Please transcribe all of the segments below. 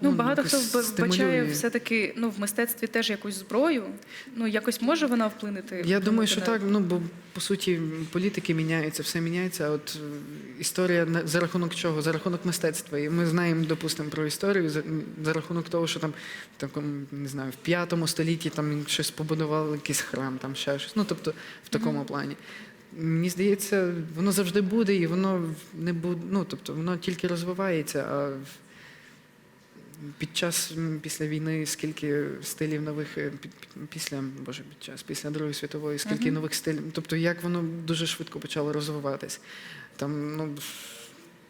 багато хто вбачає все-таки ну, в мистецтві теж якусь зброю. Ну, якось може вона вплинути? Я вплинути думаю, що так. Ну бо по суті політики міняються, все міняється. А от е, історія за рахунок чого? За рахунок мистецтва. І ми знаємо, допустимо, про історію за, за рахунок того, що там в такому не знаю, в п'ятому столітті там щось побудували, якийсь храм, там ще щось. Ну тобто в такому плані. Мені здається, воно завжди буде, і воно не буде. Ну тобто воно тільки розвивається. А під час після війни скільки стилів нових е, після боже під час після Другої світової, скільки Мгм. нових стилів. Тобто, як воно дуже швидко почало розвиватись. Там ну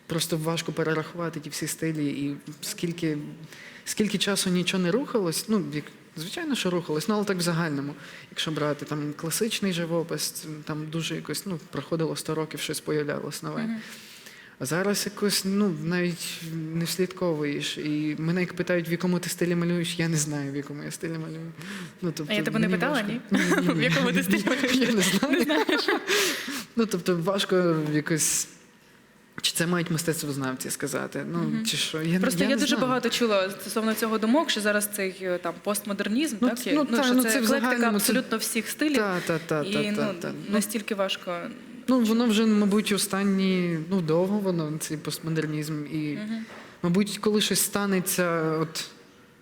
просто важко перерахувати ті всі стилі, і скільки, скільки часу нічого не рухалось. Ну як звичайно, що рухалось, ну але так в загальному. Якщо брати там класичний живопис, там дуже якось ну проходило 100 років, щось появлялось нове. Мгм. А зараз якось ну навіть не вслідковуєш. І мене як питають, в якому ти стилі малюєш, я не знаю, в якому я стилі малюю. Ну, тобто, А я тебе не питала, важко. ні? В якому ти стилі малюєш? Я не знаю. Ну, тобто, важко якось. Чи це мають мистецтвознавці сказати? Ну, Мгм. чи що? Я, Просто я я, не дуже знаю. багато чула стосовно цього думок, що зараз цей е, там постмодернізм, Ну, так це- ну, та, що ну, це, еклектика абсолютно всіх стилів, Та, та, та, і та, ну, та, та. Ну, настільки важко. Ну, воно вже, мабуть, останні, ну, довго воно, цей постмодернізм. І, мабуть, коли щось станеться, от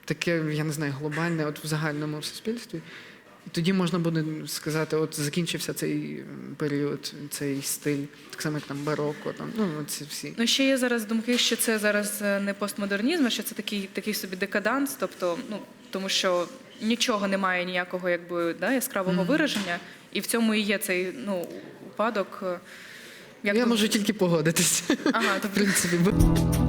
таке, я не знаю, глобальне, от в загальному суспільстві, тоді можна буде сказати, от закінчився цей період, цей стиль, так само, як там бароко, там, ну, ці всі. Ну, ще є зараз думки, що це зараз е, не постмодернізм, а що це такий, такий собі декаданс, тобто, ну, тому що нічого немає ніякого якби, да, яскравого вираження, і в цьому і є цей ну, упадок. е, Як я би- можу тільки погодитись. Ага, В тобто, принципі, бо-